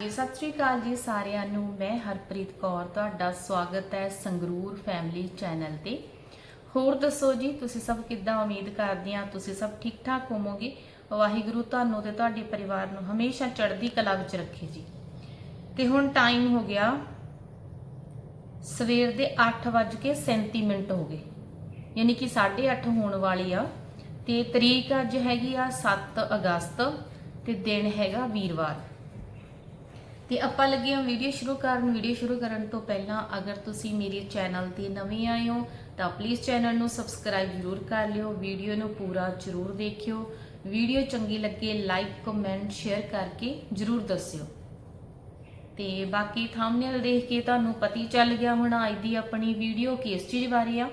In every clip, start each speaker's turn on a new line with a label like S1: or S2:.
S1: ਸਤਿ ਸ੍ਰੀ ਅਕਾਲ ਜੀ ਸਾਰਿਆਂ ਨੂੰ। ਮੈਂ ਹਰਪ੍ਰੀਤ ਕੌਰ, ਤੁਹਾਡਾ ਸਵਾਗਤ ਹੈ ਸੰਗਰੂਰ ਫੈਮਿਲੀ ਚੈਨਲ ਤੇ। ਹੋਰ ਦੱਸੋ ਜੀ, ਤੁਸੀਂ ਸਭ ਕਿੱਦਾਂ ਉਮੀਦ ਕਰਦੇ ਆ ਤੁਸੀਂ ਸਭ ਠੀਕ ਠਾਕ ਹੋਵੋਗੇ? ਵਾਹਿਗੁਰੂ ਤੁਹਾਨੂੰ ਤੇ ਤੁਹਾਡੇ ਪਰਿਵਾਰ ਨੂੰ ਹਮੇਸ਼ਾ ਚੜ੍ਹਦੀ ਕਲਾ ਵਿੱਚ ਰੱਖੇ ਜੀ। ਤੇ ਹੁਣ ਟਾਈਮ ਹੋ ਗਿਆ ਸਵੇਰ ਦੇ 8:37 ਮਿੰਟ ਹੋ ਗਏ। ਯਾਨੀ ਕਿ 8:30 ਹੋਣ ਵਾਲੀ ਆ। ਤੇ ਤਰੀਕ ਅੱਜ ਹੈਗੀ ਆ 7 ਅਗਸਤ ਤੇ ਦਿਨ ਹੈਗਾ ਵੀਰਵਾਰ। ਤੇ ਆਪਾਂ ਲੱਗੇ ਹਾਂ ਵੀਡੀਓ ਸ਼ੁਰੂ ਕਰਨ। ਵੀਡੀਓ ਸ਼ੁਰੂ ਕਰਨ ਤੋਂ ਪਹਿਲਾਂ ਅਗਰ ਤੁਸੀਂ ਮੇਰੇ ਚੈਨਲ ਤੇ ਨਵੇਂ ਆਏ ਹੋ, ਤਾਂ ਪਲੀਜ਼ ਚੈਨਲ ਨੂੰ ਸਬਸਕ੍ਰਾਈਬ ਜ਼ਰੂਰ ਕਰ ਲਿਓ। ਵੀਡੀਓ ਨੂੰ ਪੂਰਾ ਜ਼ਰੂਰ ਦੇਖਿਓ। ਵੀਡੀਓ ਚੰਗੀ ਲੱਗੇ ਲਾਈਕ ਕਮੈਂਟ ਸ਼ੇਅਰ ਕਰਕੇ ਜ਼ਰੂਰ ਦੱਸਿਓ। ਤੇ ਬਾਕੀ ਥੰਬਨੇਲ ਦੇਖ ਕੇ ਤੁਹਾਨੂੰ ਪਤੀ ਚੱਲ ਗਿਆ ਹੁਣ ਅੱਜ ਦੀ ਆਪਣੀ ਵੀਡੀਓ ਕਿਸ ਚੀਜ਼ ਬਾਰੇ ਆ।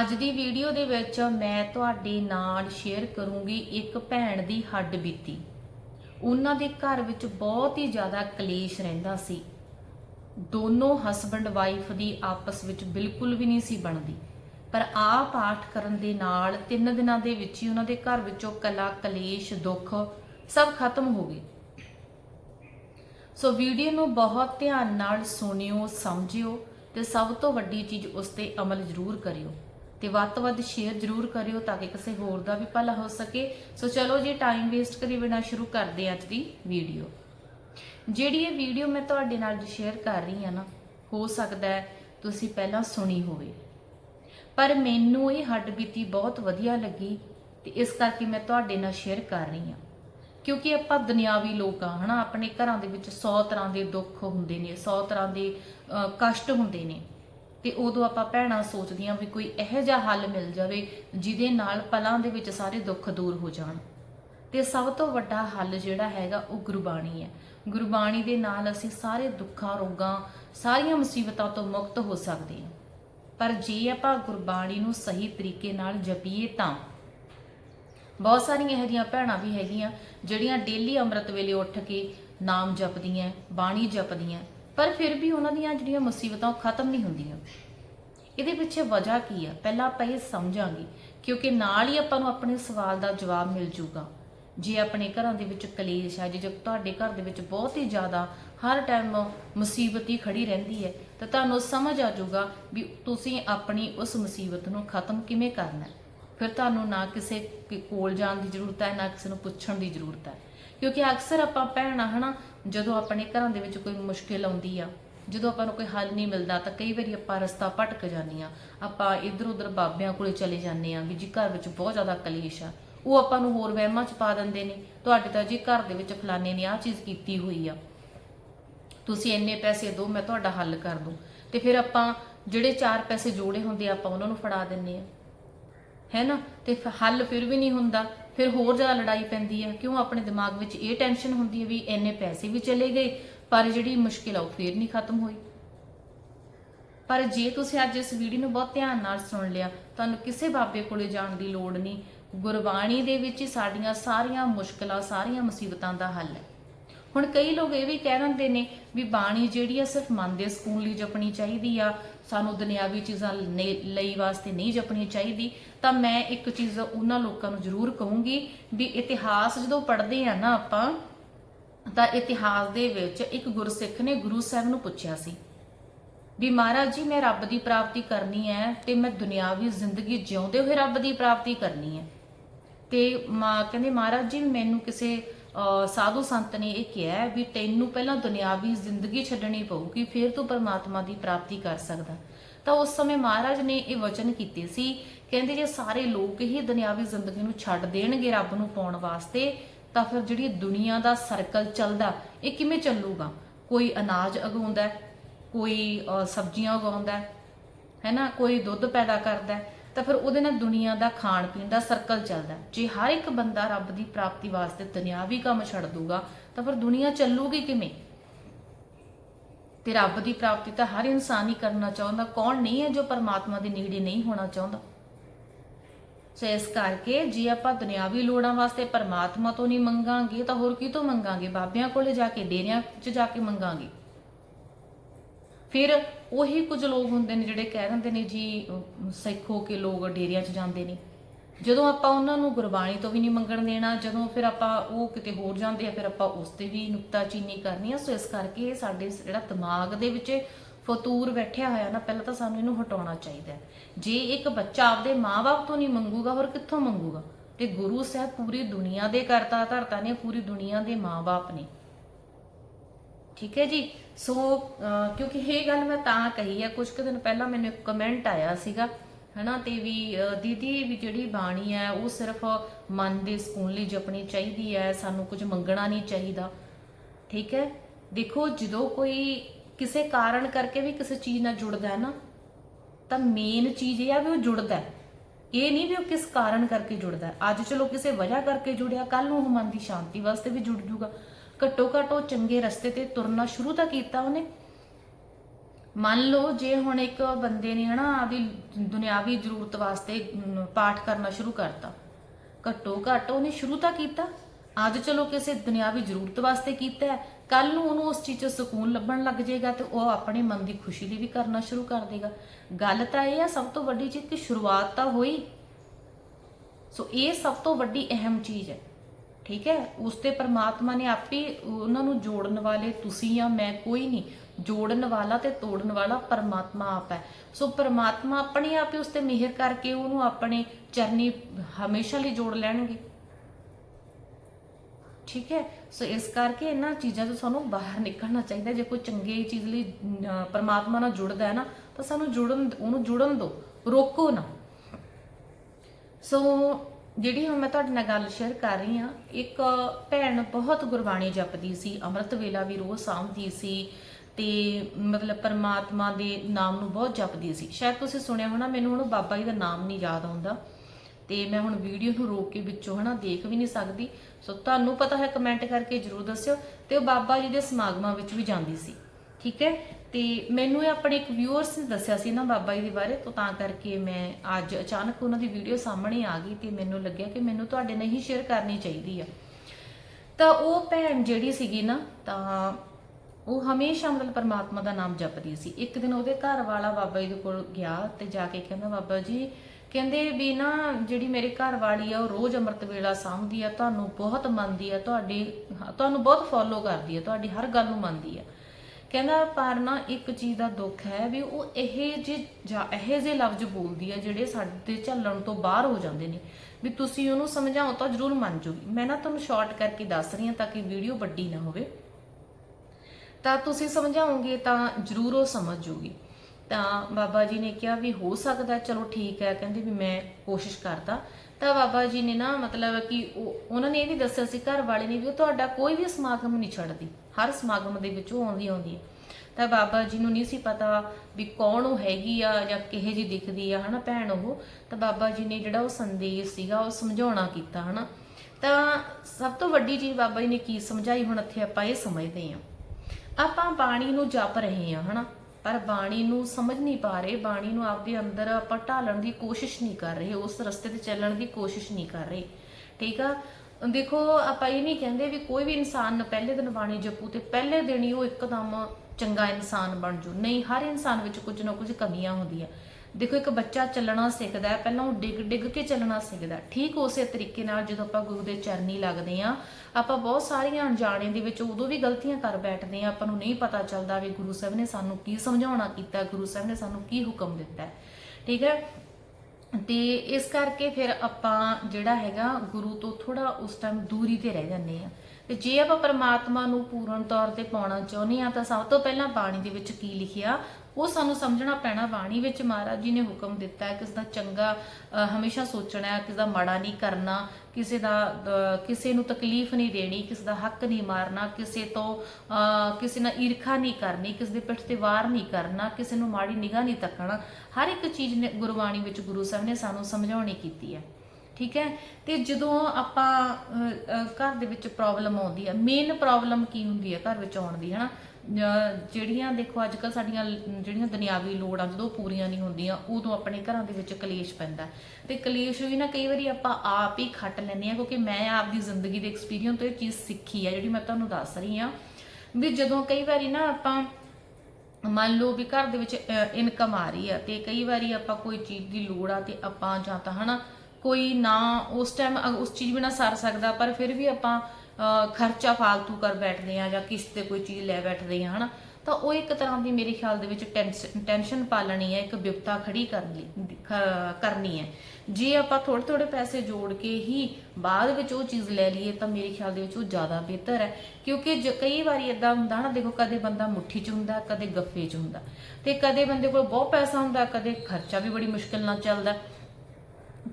S1: ਅੱਜ ਦੀ ਵੀਡੀਓ ਦੇ ਵਿੱਚ ਮੈਂ ਤੁਹਾਡੇ ਨਾਲ ਸ਼ੇਅਰ ਕਰੂੰਗੀ ਇੱਕ ਭੈਣ ਦੀ ਹੱਡ ਬੀਤੀ। ਉਹਨਾਂ ਦੇ ਘਰ ਵਿੱਚ ਬਹੁਤ ਹੀ ਜ਼ਿਆਦਾ ਕਲੇਸ਼ ਰਹਿੰਦਾ ਸੀ। ਦੋਨੋਂ ਹਸਬੰਡ ਵਾਈਫ ਦੀ ਆਪਸ ਵਿੱਚ ਬਿਲਕੁਲ ਵੀ ਨਹੀਂ ਸੀ ਬਣਦੀ। ਪਰ ਆ ਪਾਠ ਕਰਨ ਦੇ ਨਾਲ ਤਿੰਨ ਦਿਨਾਂ ਦੇ ਵਿੱਚ ਹੀ ਉਹਨਾਂ ਦੇ ਘਰ ਵਿੱਚੋਂ ਕਲਾ, ਕਲੇਸ਼, ਦੁੱਖ ਸਭ ਖਤਮ ਹੋ ਗਏ। ਸੋ ਵੀਡੀਓ ਨੂੰ ਬਹੁਤ ਧਿਆਨ ਨਾਲ ਸੁਣਿਓ, ਸਮਝਿਓ ਤੇ ਸਭ ਤੋਂ ਵੱਡੀ ਚੀਜ਼ ਉਸ ਤੇ ਅਮਲ ਜ਼ਰੂਰ ਕਰਿਓ। ਤੇ ਵੱਧ ਤੋਂ ਵੱਧ ਸ਼ੇਅਰ ਜ਼ਰੂਰ ਕਰਿਓ ਤਾਂ ਕਿ ਕਿਸੇ ਹੋਰ ਦਾ ਵੀ ਭਲਾ ਹੋ ਸਕੇ। ਸੋ ਚਲੋ ਜੀ ਟਾਈਮ ਵੇਸਟ ਕਰੀ ਬਿਨਾ ਸ਼ੁਰੂ ਕਰਦੇ ਹਾਂ ਅੱਜ ਦੀ ਵੀਡੀਓ ਜਿਹੜੀ ਇਹ ਵੀਡੀਓ ਮੈਂ ਤੁਹਾਡੇ ਨਾਲ ਸ਼ੇਅਰ ਕਰ ਰਹੀ ਹਾਂ ਨਾ, ਹੋ ਸਕਦਾ ਹੈ ਤੁਸੀਂ ਪਹਿਲਾਂ ਸੁਣੀ ਹੋਵੇ। ਪਰ ਮੈਨੂੰ ਇਹ ਹੱਡ ਬੀਤੀ ਬਹੁਤ ਵਧੀਆ ਲੱਗੀ ਤੇ ਇਸ ਕਰਕੇ ਮੈਂ ਤੁਹਾਡੇ ਨਾਲ ਸ਼ੇਅਰ ਕਰ ਰਹੀ ਹਾਂ। ਕਿਉਂਕਿ ਆਪਾਂ ਦੁਨਿਆਵੀ ਲੋਕ ਆ ਹਨਾ, ਆਪਣੇ ਘਰਾਂ ਦੇ ਵਿੱਚ 100 ਤਰ੍ਹਾਂ ਦੇ ਦੁੱਖ ਹੁੰਦੇ ਨੇ 100 ਤਰ੍ਹਾਂ ਦੇ ਕਸ਼ਟ ਹੁੰਦੇ ਨੇ। ਤੇ ਉਦੋਂ ਆਪਾਂ ਭੈਣਾਂ ਸੋਚਦੀਆਂ ਵੀ ਕੋਈ ਇਹੋ ਜਿਹਾ ਹੱਲ ਮਿਲ ਜਾਵੇ ਜਿਹਦੇ ਨਾਲ ਪਲਾਂ ਦੇ ਵਿੱਚ ਸਾਰੇ ਦੁੱਖ ਦੂਰ ਹੋ ਜਾਣ। ਤੇ ਸਭ ਤੋਂ ਵੱਡਾ ਹੱਲ ਜਿਹੜਾ ਹੈਗਾ ਉਹ ਗੁਰਬਾਣੀ ਹੈ। ਗੁਰਬਾਣੀ ਦੇ ਨਾਲ ਅਸੀਂ ਸਾਰੇ ਦੁੱਖਾਂ, ਰੋਗਾਂ, ਸਾਰੀਆਂ ਮੁਸੀਬਤਾਂ ਤੋਂ ਮੁਕਤ ਹੋ ਸਕਦੇ ਹਾਂ। ਪਰ ਜੇ ਆਪਾਂ ਗੁਰਬਾਣੀ ਨੂੰ ਸਹੀ ਤਰੀਕੇ ਨਾਲ ਜਪੀਏ ਤਾਂ ਬਹੁਤ ਸਾਰੀਆਂ ਇਹੋ ਜਿਹੀਆਂ ਭੈਣਾਂ ਵੀ ਹੈਗੀਆਂ ਜਿਹੜੀਆਂ ਡੇਲੀ ਅੰਮ੍ਰਿਤ ਵੇਲੇ ਉੱਠ ਕੇ ਨਾਮ ਜਪਦੀਆਂ, ਬਾਣੀ ਜਪਦੀਆਂ ਪਰ ਫਿਰ ਵੀ ਉਹਨਾਂ ਦੀਆਂ ਜਿਹੜੀਆਂ ਮੁਸੀਬਤਾਂ ਉਹ ਖਤਮ ਨਹੀਂ ਹੁੰਦੀਆਂ। ਇਹਦੇ ਪਿੱਛੇ ਵਜ੍ਹਾ ਕੀ ਆ? ਪਹਿਲਾਂ ਆਪਾਂ ਇਹ ਸਮਝਾਂਗੇ, ਕਿਉਂਕਿ ਨਾਲ ਹੀ ਆਪਾਂ ਨੂੰ ਆਪਣੇ ਸਵਾਲ ਦਾ ਜਵਾਬ ਮਿਲ ਜੂਗਾ। ਜੇ ਆਪਣੇ ਘਰਾਂ ਦੇ ਵਿੱਚ ਕਲੇਸ਼ ਆ, ਜੇ ਤੁਹਾਡੇ ਘਰ ਦੇ ਵਿੱਚ ਬਹੁਤ ਹੀ ਜ਼ਿਆਦਾ ਹਰ ਟਾਈਮ ਮੁਸੀਬਤ ਹੀ ਖੜੀ ਰਹਿੰਦੀ ਹੈ, ਤਾਂ ਤੁਹਾਨੂੰ ਸਮਝ ਆ ਜਾਊਗਾ ਵੀ ਤੁਸੀਂ ਆਪਣੀ ਉਸ ਮੁਸੀਬਤ ਨੂੰ ਖਤਮ ਕਿਵੇਂ ਕਰਨਾ ਫਿਰ ਤੁਹਾਨੂੰ ਨਾ ਕਿਸੇ ਕੋਲ ਜਾਣ ਦੀ ਜ਼ਰੂਰਤ ਹੈ, ਨਾ ਕਿਸੇ ਨੂੰ ਪੁੱਛਣ ਦੀ ਜ਼ਰੂਰਤ ਹੈ। ਕਿਉਂਕਿ ਅਕਸਰ ਆਪਾਂ ਭੈਣਾਂ, ਹਨਾ, ਜਦੋਂ ਆਪਣੇ ਘਰਾਂ ਦੇ ਵਿੱਚ ਕੋਈ ਮੁਸ਼ਕਿਲ ਆਉਂਦੀ ਆ, ਜਦੋਂ ਆਪਾਂ ਨੂੰ ਕੋਈ ਹੱਲ ਨਹੀਂ ਮਿਲਦਾ, ਤਾਂ ਕਈ ਵਾਰੀ ਆਪਾਂ ਰਸਤਾ ਭਟਕ ਜਾਂਦੇ ਆ। ਆਪਾਂ ਇੱਧਰ ਉੱਧਰ ਬਾਬਿਆਂ ਕੋਲੇ ਚਲੇ ਜਾਂਦੇ ਆ ਵੀ ਜੀ ਘਰ ਵਿੱਚ ਬਹੁਤ ਜ਼ਿਆਦਾ ਕਲੇਸ਼ ਆ। ਉਹ ਆਪਾਂ ਨੂੰ ਹੋਰ ਵਹਿਮਾਂ ਚ ਪਾ ਦਿੰਦੇ ਨੇ, ਤੁਹਾਡੇ ਤਾਂ ਜੀ ਘਰ ਦੇ ਵਿੱਚ ਫਲਾਣੇ ਨੇ ਆਹ ਚੀਜ਼ ਕੀਤੀ ਹੋਈ ਆ। ਤੁਸੀਂ ਇੰਨੇ ਪੈਸੇ ਦਿਓ ਮੈਂ ਤੁਹਾਡਾ ਹੱਲ ਕਰ ਦੂੰ। ਤੇ ਫਿਰ ਆਪਾਂ ਜਿਹੜੇ ਚਾਰ ਪੈਸੇ ਜੋੜੇ ਹੁੰਦੇ ਆ, ਆਪਾਂ ਉਹਨਾਂ ਨੂੰ ਫੜਾ ਦਿੰਨੇ ਆ। ਹੈ ਨਾ? ਤੇ ਫਿਰ ਹੱਲ ਫਿਰ ਵੀ ਨਹੀਂ ਹੁੰਦਾ। ਫਿਰ ਹੋਰ ਜ਼ਿਆਦਾ ਲੜਾਈ ਪੈਂਦੀ ਹੈ ਕਿਉਂ? ਆਪਣੇ ਦਿਮਾਗ ਵਿੱਚ ਇਹ ਟੈਨਸ਼ਨ ਹੁੰਦੀ ਹੈ ਵੀ ਇੰਨੇ ਪੈਸੇ ਵੀ ਚਲੇ ਗਏ, ਪਰ ਜਿਹੜੀ ਮੁਸ਼ਕਿਲ ਆ ਉਹ ਫਿਰ ਨਹੀਂ ਖਤਮ ਹੋਈ। ਪਰ ਜੇ ਤੁਸੀਂ ਅੱਜ ਇਸ ਵੀਡੀਓ ਨੂੰ ਬਹੁਤ ਧਿਆਨ ਨਾਲ ਸੁਣ ਲਿਆ, ਤੁਹਾਨੂੰ ਕਿਸੇ ਬਾਬੇ ਕੋਲੇ ਜਾਣ ਦੀ ਲੋੜ ਨਹੀਂ। ਗੁਰਬਾਣੀ ਦੇ ਵਿੱਚ ਸਾਡੀਆਂ ਸਾਰੀਆਂ ਮੁਸ਼ਕਲਾਂ, ਸਾਰੀਆਂ ਮੁਸੀਬਤਾਂ ਦਾ ਹੱਲ ਹੈ। ਹੁਣ ਕਈ ਲੋਕ ਇਹ ਵੀ ਕਹਿ ਦਿੰਦੇ ਨੇ ਵੀ ਬਾਣੀ ਜਿਹੜੀ ਆ ਸਿਰਫ ਮਨ ਦੇ ਸਕੂਨ ਲਈ ਜਪਣੀ ਚਾਹੀਦੀ ਆ, ਸਾਨੂੰ ਦੁਨਿਆਵੀ ਚੀਜ਼ਾਂ ਨੇ- ਲਈ ਵਾਸਤੇ ਨਹੀਂ ਜਪਣੀ ਚਾਹੀਦੀ। ਤਾਂ ਮੈਂ ਇੱਕ ਚੀਜ਼ ਉਹਨਾਂ ਲੋਕਾਂ ਨੂੰ ਜ਼ਰੂਰ ਕਹੂੰਗੀ ਵੀ ਇਤਿਹਾਸ ਜਦੋਂ ਪੜ੍ਹਦੇ ਆ ਨਾ ਆਪਾਂ, ਤਾਂ ਇਤਿਹਾਸ ਦੇ ਵਿੱਚ ਇੱਕ ਗੁਰਸਿੱਖ ਨੇ ਗੁਰੂ ਸਾਹਿਬ ਨੂੰ ਪੁੱਛਿਆ ਸੀ ਵੀ ਮਹਾਰਾਜ ਜੀ, ਮੈਂ ਰੱਬ ਦੀ ਪ੍ਰਾਪਤੀ ਕਰਨੀ ਹੈ ਤੇ ਮੈਂ ਦੁਨਿਆਵੀ ਜ਼ਿੰਦਗੀ ਜਿਉਂਦੇ ਹੋਏ ਰੱਬ ਦੀ ਪ੍ਰਾਪਤੀ ਕਰਨੀ ਹੈ। ਤੇ ਮਾਂ ਕਹਿੰਦੇ, ਮਹਾਰਾਜ ਜੀ, ਮੈਨੂੰ ਕਿਸੇ ਸਾਧੂ ਸੰਤ ਨੇ ਇਹ ਕਿਹਾ ਵੀ ਤੈਨੂੰ ਪਹਿਲਾਂ ਦੁਨਿਆਵੀ ਜ਼ਿੰਦਗੀ ਛੱਡਣੀ ਪਊਗੀ ਫਿਰ ਤੂੰ ਪਰਮਾਤਮਾ ਦੀ ਪ੍ਰਾਪਤੀ ਕਰ ਸਕਦਾ। ਤਾਂ ਉਸ ਸਮੇਂ ਮਹਾਰਾਜ ਨੇ ਇਹ ਵਚਨ ਕੀਤੇ ਸੀ ਕਹਿੰਦੇ ਜੇ ਸਾਰੇ ਲੋਕ ਹੀ ਦੁਨਿਆਵੀ ਜ਼ਿੰਦਗੀ ਨੂੰ ਛੱਡ ਦੇਣਗੇ ਰੱਬ ਨੂੰ ਪਾਉਣ ਵਾਸਤੇ ਤਾਂ ਫਿਰ ਜਿਹੜੀ ਦੁਨੀਆ ਦਾ ਸਰਕਲ ਚੱਲਦਾ ਇਹ ਕਿਵੇਂ ਚੱਲੂਗਾ? ਕੋਈ ਅਨਾਜ ਉਗਾਉਂਦਾ ਕੋਈ ਅਹ, ਸਬਜ਼ੀਆਂ ਉਗਾਉਂਦਾ ਹੈ ਨਾ? ਕੋਈ ਦੁੱਧ ਪੈਦਾ ਕਰਦਾ ਤਾਂ ਫਿਰ ਉਹਦੇ ਨਾਲ ਦੁਨੀਆ ਦਾ ਖਾਣ ਪੀਣ ਦਾ ਸਰਕਲ ਚੱਲਦਾ ਜੇ ਹਰ ਇੱਕ ਬੰਦਾ ਰੱਬ ਦੀ ਪ੍ਰਾਪਤੀ ਵਾਸਤੇ ਦੁਨਿਆਵੀ ਕੰਮ ਛੱਡ ਦੂਗਾ, ਤਾਂ ਫਿਰ ਦੁਨੀਆ ਚੱਲੂਗੀ ਕਿਵੇਂ? ਤੇ ਰੱਬ ਦੀ ਪ੍ਰਾਪਤੀ ਤਾਂ ਹਰ ਇਨਸਾਨ ਹੀ ਕਰਨਾ ਚਾਹੁੰਦਾ। ਕੌਣ ਨਹੀਂ ਹੈ ਜੋ ਪਰਮਾਤਮਾ ਦੇ ਨੇੜੇ ਨਹੀਂ ਹੋਣਾ ਚਾਹੁੰਦਾ? ਸੋ ਇਸ ਕਰਕੇ ਜੇ ਆਪਾਂ ਦੁਨਿਆਵੀ ਲੋੜਾਂ ਵਾਸਤੇ ਪਰਮਾਤਮਾ ਤੋਂ ਨਹੀਂ ਮੰਗਾਂਗੇ, ਤਾਂ ਹੋਰ ਕੀ ਤੋਂ ਮੰਗਾਂਗੇ? ਬਾਬਿਆਂ ਕੋਲੇ ਜਾ ਕੇ, ਡੇਰਿਆਂ 'ਚ ਜਾ ਕੇ ਮੰਗਾਂਗੇ। ਫਿਰ ਉਹੀ ਕੁਝ ਲੋਕ ਹੁੰਦੇ ਨੇ ਜਿਹੜੇ ਕਹਿ ਦਿੰਦੇ ਨੇ ਜੀ ਸਿੱਖ ਹੋ ਕੇ ਲੋਕ ਡੇਰਿਆਂ 'ਚ ਜਾਂਦੇ ਨੇ। ਜਦੋਂ ਆਪਾਂ ਉਹਨਾਂ ਨੂੰ ਗੁਰਬਾਣੀ ਤੋਂ ਵੀ ਨਹੀਂ ਮੰਗਣ ਦੇਣਾ, ਜਦੋਂ ਫਿਰ ਆਪਾਂ ਉਹ ਕਿਤੇ ਹੋਰ ਜਾਂਦੇ ਆ, ਫਿਰ ਆਪਾਂ ਉਸ ਤੇ ਵੀ ਨੁਕਤਾਚੀਨੀ ਕਰਨੀ ਆ। ਸੋ ਇਸ ਕਰਕੇ ਇਹ ਸਾਡੇ ਜਿਹੜਾ ਦਿਮਾਗ ਦੇ ਵਿੱਚ ਫਤੂਰ ਬੈਠਿਆ ਹੋਇਆ ਨਾ, ਪਹਿਲਾਂ ਤਾਂ ਸਾਨੂੰ ਇਹਨੂੰ ਹਟਾਉਣਾ ਚਾਹੀਦਾ ਜੇ ਇੱਕ ਬੱਚਾ ਆਪਦੇ ਮਾਪੇ ਤੋਂ ਨਹੀਂ ਮੰਗੂਗਾ, ਹੋਰ ਕਿੱਥੋਂ ਮੰਗੂਗਾ? ਤੇ ਗੁਰੂ ਸਾਹਿਬ ਪੂਰੀ ਦੁਨੀਆ ਦੇ ਕਰਤਾ ਧਰਤਾ ਨੇ, ਪੂਰੀ ਦੁਨੀਆ ਦੇ ਮਾਪੇ ਨੇ। ਠੀਕ ਹੈ ਜੀ? ਸੋ ਕਿਉਂਕਿ ਇਹ ਗੱਲ ਮੈਂ ਤਾਂ ਕਹੀ ਹੈ ਕੁਝ ਕੁ ਦਿਨ ਪਹਿਲਾਂ ਮੈਨੂੰ ਇੱਕ ਕਮੈਂਟ ਆਇਆ ਸੀਗਾ, ਹਨਾ? ਤੇ ਵੀ ਦੀਦੀ, ਵੀ ਜਿਹੜੀ ਬਾਣੀ ਹੈ, ਉਹ ਸਿਰਫ ਮਨ ਦੇ ਸਕੂਨ ਲਈ ਜਪਣੀ ਚਾਹੀਦੀ ਹੈ, ਸਾਨੂੰ ਕੁਝ ਮੰਗਣਾ ਨਹੀਂ ਚਾਹੀਦਾ। ਠੀਕ ਹੈ? ਦੇਖੋ, ਜਦੋਂ ਕੋਈ ਕਿਸੇ ਕਾਰਨ ਕਰਕੇ ਵੀ ਕਿਸੇ ਚੀਜ਼ ਨਾਲ ਜੁੜਦਾ ਹੈ ਨਾ, ਤਾਂ ਮੇਨ ਚੀਜ਼ ਇਹ ਆ ਵੀ ਉਹ ਜੁੜਦਾ ਹੈ। ਇਹ ਨਹੀਂ ਵੀ ਉਹ ਕਿਸ ਕਾਰਨ ਕਰਕੇ ਜੁੜਦਾ ਅੱਜ ਚਲੋ ਕਿਸੇ ਵਜ੍ਹਾ ਕਰਕੇ ਜੁੜਿਆ ਕੱਲ ਨੂੰ ਉਹ ਮਨ ਦੀ ਸ਼ਾਂਤੀ ਵਾਸਤੇ ਵੀ ਜੁੜ ਜੂਗਾ। ਘੱਟੋ ਘੱਟ ਉਹ ਚੰਗੇ ਰਸਤੇ ਤੇ ਤੁਰਨਾ ਸ਼ੁਰੂ ਤਾਂ ਕੀਤਾ ਉਹਨੇ। ਮੰਨ ਲਓ ਜੇ ਹੁਣ ਇੱਕ ਬੰਦੇ ਨੇ ਹਨਾ ਆਪਦੀ ਦੁਨਿਆਵੀ ਜ਼ਰੂਰਤ ਵਾਸਤੇ ਪਾਠ ਕਰਨਾ ਸ਼ੁਰੂ ਕਰਤਾ ਘੱਟੋ ਘੱਟ ਉਹਨੇ ਸ਼ੁਰੂ ਤਾਂ ਕੀਤਾ। ਅੱਜ ਚਲੋ ਕਿਸੇ ਦੁਨਿਆਵੀ ਜ਼ਰੂਰਤ ਵਾਸਤੇ ਕੀਤਾ ਕੱਲ ਨੂੰ ਉਹਨੂੰ ਉਸ ਚੀਜ਼ 'ਚ ਸਕੂਨ ਲੱਭਣ ਲੱਗ ਜਾਏਗਾ ਤੇ ਉਹ ਆਪਣੇ ਮਨ ਦੀ ਖੁਸ਼ੀ ਲਈ ਵੀ ਕਰਨਾ ਸ਼ੁਰੂ ਕਰ ਦੇਗਾ। ਗੱਲ ਤਾਂ ਇਹ ਆ, ਸਭ ਤੋਂ ਵੱਡੀ ਚੀਜ਼ ਕਿ ਸ਼ੁਰੂਆਤ ਤਾਂ ਹੋਈ। ਸੋ ਇਹ ਸਭ ਤੋਂ ਵੱਡੀ ਅਹਿਮ ਚੀਜ਼ ਹੈ। ਠੀਕ ਹੈ? ਉਸ ਤੇ ਪ੍ਰਮਾਤਮਾ ਨੇ ਆਪੇ ਉਹਨਾਂ ਨੂੰ ਜੋੜਨ ਵਾਲੇ ਤੁਸੀਂ ਆ ਮੈਂ ਕੋਈ ਨਹੀਂ। ਜੋੜਨ ਵਾਲਾ ਤੇ ਤੋੜਨ ਵਾਲਾ ਪਰਮਾਤਮਾ ਆਪ ਹੈ। ਸੋ ਪਰਮਾਤਮਾ ਆਪਣੇ ਆਪ ਹੀ ਉਸ ਤੇ ਮਿਹਰ ਕਰਕੇ ਉਹਨੂੰ ਆਪਣੇ ਚਰਨੀ ਹਮੇਸ਼ਾ ਲਈ ਜੋੜ ਲੈਣਗੇ। ਠੀਕ ਹੈ? ਸੋ ਇਸ ਕਰਕੇ ਇਹਨਾਂ ਚੀਜ਼ਾਂ ਤੋਂ ਸਾਨੂੰ ਬਾਹਰ ਨਿਕਲਣਾ ਚਾਹੀਦਾ ਜੇ ਕੋਈ ਚੰਗੀ ਚੀਜ਼ ਲਈ ਅਮ, ਪਰਮਾਤਮਾ ਨਾਲ ਜੁੜਦਾ ਹੈ ਨਾ ਤਾਂ ਸਾਨੂੰ ਜੁੜਨ ਉਹਨੂੰ ਜੁੜਨ ਦਿਓ। ਰੋਕੋ ਨਾ। ਸੋ ਜਿਹੜੀ ਹੁਣ ਮੈਂ ਤੁਹਾਡੇ ਨਾਲ ਗੱਲ ਸ਼ੇਅਰ ਕਰ ਰਹੀ ਹਾਂ, ਇੱਕ ਭੈਣ ਬਹੁਤ ਗੁਰਬਾਣੀ ਜਪਦੀ ਸੀ, ਅੰਮ੍ਰਿਤ ਵੇਲਾ ਵੀ ਰੋਜ਼ ਸਾਂਭਦੀ ਸੀ ਤੇ ਮਤਲਬ ਪਰਮਾਤਮਾ ਦੇ ਨਾਮ ਨੂੰ ਬਹੁਤ ਜਪਦੀ ਸੀ। ਸ਼ਾਇਦ ਤੁਸੀਂ ਸੁਣਿਆ ਹੋਣਾ, ਮੈਨੂੰ ਹੁਣ ਬਾਬਾ ਜੀ ਦਾ ਨਾਮ ਨਹੀਂ ਯਾਦ ਆਉਂਦਾ ਤੇ ਮੈਂ ਹੁਣ ਵੀਡੀਓ ਨੂੰ ਰੋਕ ਕੇ ਵਿੱਚੋਂ ਹਨਾ ਦੇਖ ਵੀ ਨਹੀਂ ਸਕਦੀ। ਸੋ ਤੁਹਾਨੂੰ ਪਤਾ ਹੈ ਕਮੈਂਟ ਕਰਕੇ ਜਰੂਰ ਦੱਸਿਓ ਤੇ ਉਹ ਬਾਬਾ ਜੀ ਦੇ ਸਮਾਗਮਾਂ ਵਿੱਚ ਵੀ ਜਾਂਦੀ ਸੀ। ਠੀਕ ਹੈ? ਤੇ ਮੈਨੂੰ ਇਹ ਆਪਣੇ ਇੱਕ ਵਿਊਅਰਸ ਨੇ ਦੱਸਿਆ ਸੀ ਨਾ ਬਾਬਾ ਜੀ ਦੇ ਬਾਰੇ, ਤੋਂ ਤਾਂ ਕਰਕੇ ਮੈਂ ਅੱਜ ਅਚਾਨਕ ਉਹਨਾਂ ਦੀ ਵੀਡੀਓ ਸਾਹਮਣੇ ਆ ਗਈ ਤੇ ਮੈਨੂੰ ਲੱਗਿਆ ਕਿ ਮੈਨੂੰ ਤੁਹਾਡੇ ਨਾਲ ਹੀ ਸ਼ੇਅਰ ਕਰਨੀ ਚਾਹੀਦੀ ਆ। ਤਾਂ ਉਹ ਭੈਣ ਜਿਹੜੀ ਸੀਗੀ ਨਾ, ਤਾਂ ਉਹ ਹਮੇਸ਼ਾ ਮਤਲਬ ਪਰਮਾਤਮਾ ਦਾ ਨਾਮ ਜਪਦੀ ਸੀ। ਇੱਕ ਦਿਨ ਉਹਦੇ ਘਰ ਵਾਲਾ ਬਾਬਾ ਜੀ ਦੇ ਕੋਲ ਗਿਆ ਤੇ ਜਾ ਕੇ ਕਹਿੰਦਾ, ਬਾਬਾ ਜੀ, ਕਹਿੰਦੇ ਵੀ ਨਾ ਜਿਹੜੀ ਮੇਰੇ ਘਰ ਵਾਲੀ ਆ, ਉਹ ਰੋਜ਼ ਅੰਮ੍ਰਿਤ ਵੇਲਾ ਸਾਂਭਦੀ ਆ, ਤੁਹਾਨੂੰ ਬਹੁਤ ਮੰਨਦੀ ਆ, ਤੁਹਾਡੀ ਤੁਹਾਨੂੰ ਬਹੁਤ ਫੋਲੋ ਕਰਦੀ ਆ, ਤੁਹਾਡੀ ਹਰ ਗੱਲ ਨੂੰ ਮੰਨਦੀ ਆ। ਕਹਿੰਦਾ ਪਰ ਨਾ ਇੱਕ ਚੀਜ਼ ਦਾ ਦੁੱਖ ਹੈ ਵੀ ਉਹ ਇਹ ਜੇ ਜਾਂ ਇਹ ਜੇ ਲਫ਼ਜ਼ ਬੋਲਦੀ ਹੈ ਜਿਹੜੇ ਸਾਡੇ ਝੱਲਣ ਤੋਂ ਬਾਹਰ ਹੋ ਜਾਂਦੇ ਨੇ। ਵੀ ਤੁਸੀਂ ਉਹਨੂੰ ਸਮਝਾਓ ਤਾਂ ਜ਼ਰੂਰ ਮੰਨ ਜੂਗੀ। ਮੈਂ ਨਾ ਤੁਹਾਨੂੰ ਸ਼ਾਰਟ ਕਰਕੇ ਦੱਸ ਰਹੀ ਹਾਂ ਤਾਂ ਕਿ ਵੀਡੀਓ ਵੱਡੀ ਨਾ ਹੋਵੇ। ਤਾਂ ਤੁਸੀਂ ਸਮਝਾਓਗੇ ਤਾਂ ਜ਼ਰੂਰ ਉਹ ਸਮਝ ਜੂਗੀ। ਤਾਂ ਬਾਬਾ ਜੀ ਨੇ ਕਿਹਾ ਵੀ ਹੋ ਸਕਦਾ, ਚਲੋ ਠੀਕ ਹੈ, ਕਹਿੰਦੇ ਵੀ ਮੈਂ ਕੋਸ਼ਿਸ਼ ਕਰਦਾ। ਤਾਂ ਬਾਬਾ ਜੀ ਨੇ ਨਾ ਮਤਲਬ ਕਿ ਉਹ ਉਹਨਾਂ ਨੇ ਇਹ ਵੀ ਦੱਸਿਆ ਸੀ ਘਰ ਵਾਲੇ ਨੇ ਵੀ ਉਹ ਤੁਹਾਡਾ ਕੋਈ ਵੀ ਸਮਾਗਮ ਨਹੀਂ ਛੱਡਦੀ। ਹਰ ਸਮਾਗਮ ਦੇ ਵਿੱਚ ਉਹ ਆਉਂਦੀ ਆਉਂਦੀ ਹੈ। ਤਾਂ ਬਾਬਾ ਜੀ ਨੂੰ ਨਹੀਂ ਸੀ ਪਤਾ ਵੀ ਕੌਣ ਉਹ ਹੈਗੀ ਆ ਜਾਂ ਕਿਹੇ ਜੀ ਦਿਖਦੀ ਆ, ਹਨਾ ਭੈਣ ਉਹ। ਤਾਂ ਬਾਬਾ ਜੀ ਨੇ ਜਿਹੜਾ ਉਹ ਸੰਦੇਸ਼ ਸੀਗਾ ਉਹ ਸਮਝਾਉਣਾ ਕੀਤਾ, ਹਨਾ। ਤਾਂ ਸਭ ਤੋਂ ਵੱਡੀ ਚੀਜ਼ ਬਾਬਾ ਜੀ ਨੇ ਕੀ ਸਮਝਾਈ, ਹੁਣ ਇੱਥੇ ਆਪਾਂ ਇਹ ਸਮਝਦੇ ਹਾਂ। ਆਪਾਂ ਬਾਣੀ ਨੂੰ ਜਪ ਰਹੇ ਹਾਂ, ਹਨਾ। ਪਰ ਬਾਣੀ ਨੂੰ ਸਮਝ ਨਹੀਂ ਪਾ ਰਹੇ, ਬਾਣੀ ਨੂੰ ਆਪਦੇ ਅੰਦਰ ਆਪਾਂ ਢਾਲਣ ਦੀ ਕੋਸ਼ਿਸ਼ ਨਹੀਂ ਕਰ ਰਹੇ, ਉਸ ਰਸਤੇ ਤੇ ਚੱਲਣ ਦੀ ਕੋਸ਼ਿਸ਼ ਨਹੀਂ ਕਰ ਰਹੇ। ਠੀਕ ਆ? ਦੇਖੋ, ਆਪਾਂ ਇਹ ਨਹੀਂ ਕਹਿੰਦੇ ਵੀ ਕੋਈ ਵੀ ਇਨਸਾਨ ਪਹਿਲੇ ਦਿਨ ਬਾਣੀ ਜਪੂ ਤੇ ਪਹਿਲੇ ਦਿਨ ਹੀ ਉਹ ਇੱਕਦਮ ਚੰਗਾ ਇਨਸਾਨ ਬਣ ਜੂ। ਨਹੀਂ, ਹਰ ਇਨਸਾਨ ਵਿੱਚ ਕੁਝ ਨਾ ਕੁਝ ਕਮੀਆਂ ਹੁੰਦੀਆਂ। ਦੇਖੋ, ਇੱਕ ਬੱਚਾ ਚੱਲਣਾ ਸਿੱਖਦਾ ਹੈ, ਪਹਿਲਾਂ ਉਹ ਡਿੱਗ ਡਿੱਗ ਕੇ ਚੱਲਣਾ ਸਿੱਖਦਾ ਠੀਕ ਉਸੇ ਤਰੀਕੇ ਨਾਲ ਜਦੋਂ ਆਪਾਂ ਗੁਰੂ ਦੇ ਚਰਨੀ ਲੱਗਦੇ ਆ ਆਪਾਂ ਬਹੁਤ ਸਾਰੀਆਂ ਅਣਜਾਣੇ ਦੇ ਵਿੱਚ ਉਦੋਂ ਵੀ ਗਲਤੀਆਂ ਕਰ ਬੈਠਦੇ ਆ ਆਪਾਂ ਨੂੰ ਨਹੀਂ ਪਤਾ ਚੱਲਦਾ ਵੀ ਗੁਰੂ ਸਾਹਿਬ ਨੇ ਸਾਨੂੰ ਕੀ ਸਮਝਾਉਣਾ ਕੀਤਾ, ਗੁਰੂ ਸਾਹਿਬ ਨੇ ਸਾਨੂੰ ਕੀ ਹੁਕਮ ਦਿੱਤਾ ਠੀਕ ਹੈ? ਤੇ ਇਸ ਕਰਕੇ ਫਿਰ ਆਪਾਂ ਜਿਹੜਾ ਹੈਗਾ ਗੁਰੂ ਤੋਂ ਥੋੜਾ ਉਸ ਟਾਈਮ ਦੂਰੀ ਤੇ ਰਹਿ ਜਾਂਦੇ ਆ ਤੇ ਜੇ ਆਪਾਂ ਪਰਮਾਤਮਾ ਨੂੰ ਪੂਰਨ ਤੌਰ ਤੇ ਪਾਉਣਾ ਚਾਹੁੰਦੇ ਆ ਤਾਂ ਸਭ ਤੋਂ ਪਹਿਲਾਂ ਬਾਣੀ ਦੇ ਵਿੱਚ ਕੀ ਲਿਖਿਆ? ਉਹ ਸਾਨੂੰ ਸਮਝਣਾ ਪੈਣਾ ਬਾਣੀ ਵਿੱਚ। ਮਹਾਰਾਜ ਜੀ ਨੇ ਹੁਕਮ ਦਿੱਤਾ ਹੈ ਕਿਸ ਦਾ ਚੰਗਾ ਹਮੇਸ਼ਾ ਸੋਚਣਾ ਹੈ ਕਿਸ ਦਾ ਮਾੜਾ ਨਹੀਂ ਕਰਨਾ ਕਿਸੇ ਦਾ ਕਿਸੇ ਨੂੰ ਤਕਲੀਫ ਨਹੀਂ ਦੇਣੀ ਕਿਸੇ ਦਾ ਹੱਕ ਨਹੀਂ ਮਾਰਨਾ ਕਿਸੇ ਤੋਂ ਅ, ਕਿਸੇ ਨਾਲ ਈਰਖਾ ਨਹੀਂ ਕਰਨੀ ਕਿਸੇ ਦੇ ਪਿੱਠ ਤੇ ਵਾਰ ਨਹੀਂ ਕਰਨਾ ਕਿਸੇ ਨੂੰ ਮਾੜੀ ਨਿਗਾਹ ਨਹੀਂ ਤੱਕਣਾ। ਹਰ ਇੱਕ ਚੀਜ਼ ਨੇ ਗੁਰਬਾਣੀ ਵਿੱਚ ਗੁਰੂ ਸਾਹਿਬ ਨੇ ਸਾਨੂੰ ਸਮਝਾਉਣੀ ਕੀਤੀ ਹੈ। ਠੀਕ ਹੈ? ਤੇ ਜਦੋਂ ਆਪਾਂ ਘਰ ਦੇ ਵਿੱਚ ਪ੍ਰੋਬਲਮ ਆਉਂਦੀ ਆ ਮੇਨ ਪ੍ਰੋਬਲਮ ਕੀ ਹੁੰਦੀ ਹੈ ਘਰ ਵਿੱਚ ਆਉਣ ਦੀ, ਹਨਾ? ਜਾਂ ਜਿਹੜੀਆਂ, ਦੇਖੋ ਅੱਜ ਕੱਲ ਸਾਡੀਆਂ ਜਿਹੜੀਆਂ ਦੁਨਿਆਵੀ ਲੋੜਾਂ ਜਦੋਂ ਪੂਰੀਆਂ ਨਹੀਂ ਹੁੰਦੀਆਂ, ਉਦੋਂ ਆਪਣੇ ਘਰਾਂ ਦੇ ਵਿੱਚ ਕਲੇਸ਼ ਪੈਂਦਾ। ਤੇ ਕਲੇਸ਼ ਵੀ ਨਾ ਕਈ ਵਾਰੀ ਆਪਾਂ ਆਪ ਹੀ ਖੱਟ ਲੈਂਦੇ ਆ, ਕਿਉਂਕਿ ਮੈਂ ਆਪ ਦੀ ਜ਼ਿੰਦਗੀ ਦੇ ਐਕਸਪੀਰੀਅੰਸ ਤੋਂ ਇਹ ਚੀਜ਼ ਸਿੱਖੀ ਆ, ਜਿਹੜੀ ਮੈਂ ਤੁਹਾਨੂੰ ਦੱਸ ਰਹੀ ਆ। ਵੀ ਜਦੋਂ ਕਈ ਵਾਰੀ ਨਾ ਆਪਾਂ, ਮੰਨ ਲਓ ਵੀ ਘਰ ਦੇ ਵਿੱਚ ਇਨਕਮ ਆ ਰਹੀ ਆ, ਤੇ ਕਈ ਵਾਰੀ ਆਪਾਂ ਕੋਈ ਚੀਜ਼ ਦੀ ਲੋੜ ਆ, ਤੇ ਆਪਾਂ ਜਾਂ ਤਾਂ, ਹਨਾ ਕੋਈ ਨਾ ਉਸ ਟਾਈਮ ਉਸ ਚੀਜ਼ ਬਿਨਾ ਸਰ ਸਕਦਾ, ਪਰ ਫਿਰ ਵੀ ਆਪਾਂ ਖਰਚਾ ਫਾਲਤੂ ਕਰ ਬੈਠਦੇ ਆ ਜਾਂ ਕਿਸ ਤੇ ਕੋਈ ਚੀਜ਼ ਲੈ ਬੈਠਦੇ ਆ ਹਨਾ? ਤਾਂ ਉਹ ਇੱਕ ਤਰ੍ਹਾਂ ਦੀ ਮੇਰੇ ਖਿਆਲ ਦੇ ਵਿੱਚ ਟੈਨਸ਼ਨ ਪਾਲਣੀ ਹੈ, ਇੱਕ ਵਿਪਤਾ ਖੜੀ ਕਰਨ ਕਰਨੀ ਹੈ। ਜੇ ਆਪਾਂ ਥੋੜੇ ਥੋੜੇ ਪੈਸੇ ਜੋੜ ਕੇ ਹੀ ਬਾਅਦ ਵਿੱਚ ਉਹ ਚੀਜ਼ ਲੈ ਲਈਏ, ਤਾਂ ਮੇਰੇ ਖਿਆਲ ਦੇ ਵਿੱਚ ਉਹ ਜ਼ਿਆਦਾ ਬਿਹਤਰ ਹੈ। ਕਿਉਂਕਿ ਜ- ਕਈ ਵਾਰੀ ਇਦਾਂ ਹੁੰਦਾ ਨਾ, ਦੇਖੋ ਕਦੇ ਬੰਦਾ ਮੁੱਠੀ 'ਚ ਹੁੰਦਾ, ਕਦੇ ਗੱਫੇ 'ਚ ਹੁੰਦਾ। ਤੇ ਕਦੇ ਬੰਦੇ ਕੋਲ ਬਹੁਤ ਪੈਸਾ ਹੁੰਦਾ, ਕਦੇ ਖਰਚਾ ਵੀ ਬੜੀ ਮੁਸ਼ਕਿਲ ਨਾਲ ਚੱਲਦਾ।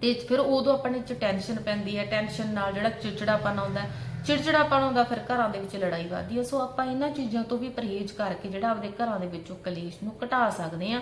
S1: ਤੇ ਫਿਰ ਉਦੋਂ ਆਪਣੇ ਚ ਟੈਨਸ਼ਨ ਪੈਂਦੀ ਹੈ ਟੈਨਸ਼ਨ ਨਾਲ ਜਿਹੜਾ ਚਿੜਚਿੜਾਪਨ ਆਉਂਦਾ ਚਿੜਚਿੜਾਪਨ ਆਉਂਦਾ ਫਿਰ ਘਰਾਂ ਦੇ ਵਿੱਚ ਲੜਾਈ ਵੱਧਦੀ ਹੈ। ਸੋ ਆਪਾਂ ਇਹਨਾਂ ਚੀਜ਼ਾਂ ਤੋਂ ਵੀ ਪਰਹੇਜ਼ ਕਰਕੇ ਜਿਹੜਾ ਆਪਣੇ ਘਰਾਂ ਦੇ ਵਿੱਚੋਂ ਕਲੇਸ਼ ਨੂੰ ਘਟਾ ਸਕਦੇ ਆ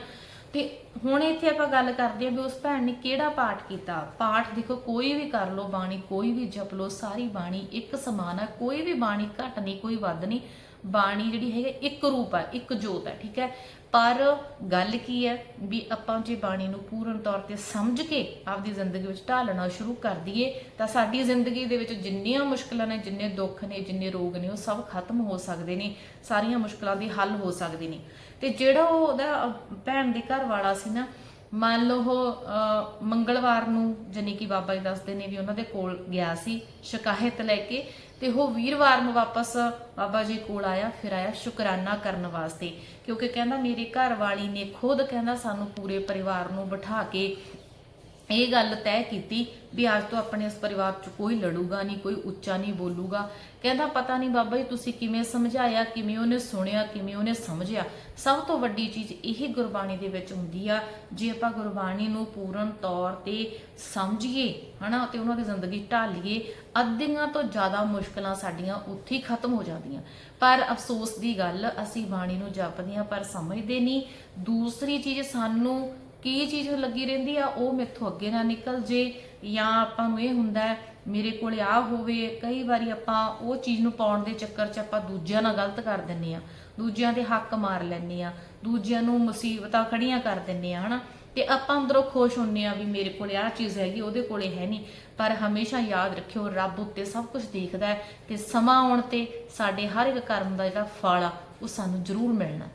S1: ਤੇ ਹੁਣ ਇੱਥੇ ਆਪਾਂ ਗੱਲ ਕਰਦੇ ਹਾਂ ਵੀ ਉਸ ਭੈਣ ਨੇ ਕਿਹੜਾ ਪਾਠ ਕੀਤਾ? ਪਾਠ ਦੇਖੋ, ਕੋਈ ਵੀ ਕਰ ਲੋ ਬਾਣੀ, ਕੋਈ ਵੀ ਜਪ ਲੋ ਸਾਰੀ ਬਾਣੀ ਇੱਕ ਸਮਾਨ ਆ ਕੋਈ ਵੀ ਬਾਣੀ ਘੱਟ ਨਹੀਂ, ਕੋਈ ਵੱਧ ਨਹੀਂ। ਬਾਣੀ ਜਿਹੜੀ ਹੈਗੀ ਇੱਕ ਰੂਪ ਹੈ ਇੱਕ ਜੋਤ ਹੈ ਠੀਕ ਹੈ? ਪਰ ਗੱਲ ਕੀ ਹੈ ਵੀ ਆਪਾਂ ਜੇ ਬਾਣੀ ਨੂੰ ਪੂਰਨ ਤੌਰ ਤੇ ਸਮਝ ਕੇ ਆਪਦੀ ਜ਼ਿੰਦਗੀ ਵਿੱਚ ਢਾਲਣਾ ਸ਼ੁਰੂ ਕਰ ਦਈਏ, ਤਾਂ ਸਾਡੀ ਜ਼ਿੰਦਗੀ ਦੇ ਵਿੱਚ ਜਿੰਨੀਆਂ ਮੁਸ਼ਕਲਾਂ ਨੇ, ਜਿੰਨੇ ਦੁੱਖ ਨੇ, ਜਿੰਨੇ ਰੋਗ ਨੇ, ਉਹ ਸਭ ਖਤਮ ਹੋ ਸਕਦੇ ਨੇ, ਸਾਰੀਆਂ ਮੁਸ਼ਕਲਾਂ ਦੇ ਹੱਲ ਹੋ ਸਕਦੇ ਨੇ। ਤੇ ਜਿਹੜਾ ਉਹ ਉਹਦਾ ਭੈਣ ਦੇ ਘਰ ਵਾਲਾ ਸੀ ਨਾ, ਮੰਨ ਲਓ ਉਹ ਮੰਗਲਵਾਰ ਨੂੰ ਜਾਣੀ ਕਿ ਬਾਬਾ ਜੀ ਦੱਸਦੇ ਨੇ ਵੀ ਉਹਨਾਂ ਦੇ ਕੋਲ ਗਿਆ ਸੀ, ਸ਼ਿਕਾਇਤ ਲੈ ਕੇ ਤੇ ਉਹ ਵੀਰਵਾਰ ਨੂੰ ਵਾਪਸ ਬਾਬਾ ਜੀ ਕੋਲ ਆਇਆ, ਫਿਰ ਆਇਆ ਸ਼ੁਕਰਾਨਾ ਕਰਨ ਵਾਸਤੇ। ਕਿਉਂਕਿ ਕਹਿੰਦਾ, ਮੇਰੀ ਘਰ ਵਾਲੀ ਨੇ ਖੁਦ ਕਹਿੰਦਾ, ਸਾਨੂੰ ਪੂਰੇ ਪਰਿਵਾਰ ਨੂੰ ਬਿਠਾ ਕੇ ਇਹ ਗੱਲ ਤੈਅ ਕੀਤੀ ਵੀ ਅੱਜ ਤੋਂ ਆਪਣੇ ਇਸ ਪਰਿਵਾਰ 'ਚ ਕੋਈ ਲੜੂਗਾ ਨਹੀਂ, ਕੋਈ ਉੱਚਾ ਨਹੀਂ ਬੋਲੂਗਾ। ਕਹਿੰਦਾ, ਪਤਾ ਨਹੀਂ ਬਾਬਾ ਜੀ, ਤੁਸੀਂ ਕਿਵੇਂ ਸਮਝਾਇਆ, ਕਿਵੇਂ ਉਹਨੇ ਸੁਣਿਆ, ਕਿਵੇਂ ਉਹਨੇ ਸਮਝਿਆ? ਸਭ ਤੋਂ ਵੱਡੀ ਚੀਜ਼ ਇਹ ਗੁਰਬਾਣੀ ਦੇ ਵਿੱਚ ਹੁੰਦੀ ਆ, ਜੇ ਆਪਾਂ ਗੁਰਬਾਣੀ ਨੂੰ ਪੂਰਨ ਤੌਰ ਤੇ ਸਮਝੀਏ, ਹਨਾ, ਤੇ ਉਹਨਾਂ ਦੀ ਜ਼ਿੰਦਗੀ ਢਾਲੀਏ, ਅੱਧੀਆਂ ਤੋਂ ਜ਼ਿਆਦਾ ਮੁਸ਼ਕਲਾਂ ਸਾਡੀਆਂ ਉੱਥੇ ਹੀ ਖਤਮ ਹੋ ਜਾਂਦੀਆਂ। ਪਰ ਅਫਸੋਸ ਦੀ ਗੱਲ, ਅਸੀਂ ਬਾਣੀ ਨੂੰ ਜਪਦੇ ਹਾਂ ਪਰ ਸਮਝਦੇ ਨਹੀਂ। ਦੂਸਰੀ ਚੀਜ਼ ਸਾਨੂੰ ਕੀ ਚੀਜ਼ ਲੱਗੀ ਰਹਿੰਦੀ ਆ, ਉਹ ਮੇਥੋਂ ਅੱਗੇ ਨਾ ਨਿਕਲ ਜੇ। ਜਾਂ ਆਪਾਂ ਨੂੰ ਇਹ ਹੁੰਦਾ ਮੇਰੇ ਕੋਲ ਆ ਹੋਵੇ, ਕਈ ਵਾਰੀ ਆਪਾਂ ਉਹ ਚੀਜ਼ ਨੂੰ ਪਾਉਣ ਦੇ ਚੱਕਰ 'ਚ ਆਪਾਂ ਦੂਜਿਆਂ ਨਾਲ ਗਲਤ ਕਰ ਦਿੰਨੇ ਆ ਦੂਜਿਆਂ ਦੇ ਹੱਕ ਮਾਰ ਲੈਂਦੇ ਆ ਦੂਜਿਆਂ ਨੂੰ ਮੁਸੀਬਤਾਂ ਖੜੀਆਂ ਕਰ ਦਿੰਨੇ ਆ ਹਨਾ? ਤੇ ਆਪਾਂ ਅੰਦਰੋਂ ਖੁਸ਼ ਹੁੰਨੇ ਆ ਵੀ ਮੇਰੇ ਕੋਲ ਆਹ ਚੀਜ਼ ਹੈਗੀ, ਉਹਦੇ ਕੋਲੇ ਹੈ ਨਹੀਂ। ਪਰ ਹਮੇਸ਼ਾ ਯਾਦ ਰੱਖਿਓ, ਰੱਬ ਉੱਤੇ ਸਭ ਕੁਝ ਦੇਖਦਾ ਹੈ ਤੇ ਸਮਾਂ ਆਉਣ ਤੇ ਸਾਡੇ ਹਰ ਇੱਕ ਕਰਮ ਦਾ ਜਿਹੜਾ ਫਲ ਆ, ਉਹ ਸਾਨੂੰ ਜ਼ਰੂਰ ਮਿਲਣਾ।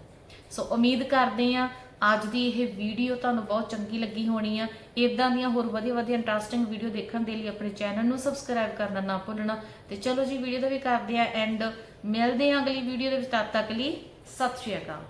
S1: ਸੋ ਉਮੀਦ ਕਰਦੇ ਆ ਅੱਜ ਦੀ ਇਹ ਵੀਡੀਓ ਤੁਹਾਨੂੰ ਬਹੁਤ ਚੰਗੀ ਲੱਗੀ ਹੋਣੀ ਆ। ਇਦਾਂ ਦੀਆਂ ਹੋਰ ਵਧੀਆ ਵਧੀਆ ਇੰਟਰਸਟਿੰਗ ਵੀਡੀਓ ਦੇਖਣ ਦੇ ਲਈ ਆਪਣੇ ਚੈਨਲ ਨੂੰ ਸਬਸਕ੍ਰਾਈਬ ਕਰਨਾ ਨਾ ਭੁੱਲਣਾ। ਤੇ ਚਲੋ ਜੀ ਵੀਡੀਓ ਦਾ ਵੀ ਕਰਦੇ ਆ ਐਂਡ ਮਿਲਦੇ ਆ ਅਗਲੀ ਵੀਡੀਓ ਦੇ ਵਿੱਚ। ਤਦ ਤੱਕ ਲਈ ਸਤਿ ਸ਼੍ਰੀ ਅਕਾਲ।